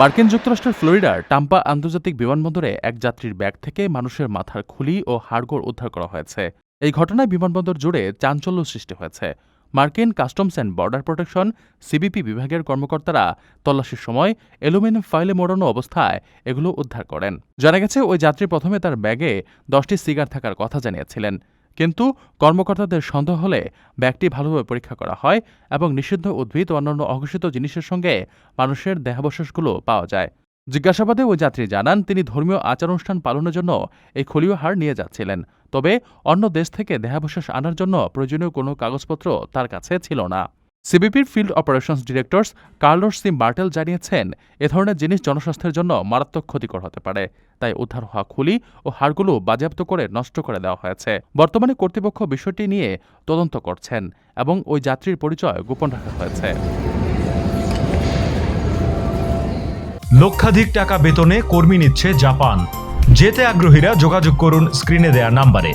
মার্কিন যুক্তরাষ্ট্রের ফ্লোরিডার টাম্পা আন্তর্জাতিক বিমানবন্দরে এক যাত্রীর ব্যাগ থেকে মানুষের মাথার খুলি ও হাড়গোড় উদ্ধার করা হয়েছে। এই ঘটনায় বিমানবন্দর জুড়ে চাঞ্চল্য সৃষ্টি হয়েছে। মার্কিন customs and border protection, CBP বিভাগের কর্মকর্তারা তল্লাশির সময় অ্যালুমিনিয়াম ফাইলে মোড়ানো অবস্থায় এগুলো উদ্ধার করেন। জানা গেছে, ওই যাত্রী প্রথমে তার ব্যাগে দশটি সিগার থাকার কথা জানিয়েছিলেন। কিন্তু কর্মকর্তাদের সন্দেহ হলে ব্যাগটি ভালোভাবে পরীক্ষা করা হয় এবং নিষিদ্ধ উদ্ভিদ ও অন্যান্য অঘোষিত জিনিসের সঙ্গে মানুষের দেহাবশেষগুলো পাওয়া যায়। জিজ্ঞাসাবাদে ওই যাত্রী জানান, তিনি ধর্মীয় আচার অনুষ্ঠান পালনের জন্য এই খলীয় হার নিয়ে যাচ্ছিলেন। তবে অন্য দেশ থেকে দেহাবশেষ আনার জন্য প্রয়োজনীয় কোনো কাগজপত্র তার কাছে ছিল না। সিবিপির field operations directors Carlos C Martel জানিয়েছেন, এ ধরনের জিনিস জনস্বাস্থ্যের জন্য মারাত্মক ক্ষতিকর হতে পারে। তাই উদ্ধার হওয়া খুলি ও হাড়গুলো বাজেয়াপ্ত করে নষ্ট করে দেওয়া হয়েছে। বর্তমানে কর্তৃপক্ষ বিষয়টি নিয়ে তদন্ত করছেন এবং ওই যাত্রীর পরিচয় গোপন রাখা হয়েছে। লক্ষাধিক টাকা বেতনে কর্মী নিচ্ছে জাপান। যেতে আগ্রহীরা যোগাযোগ করুন স্ক্রিনে দেয়া নাম্বারে।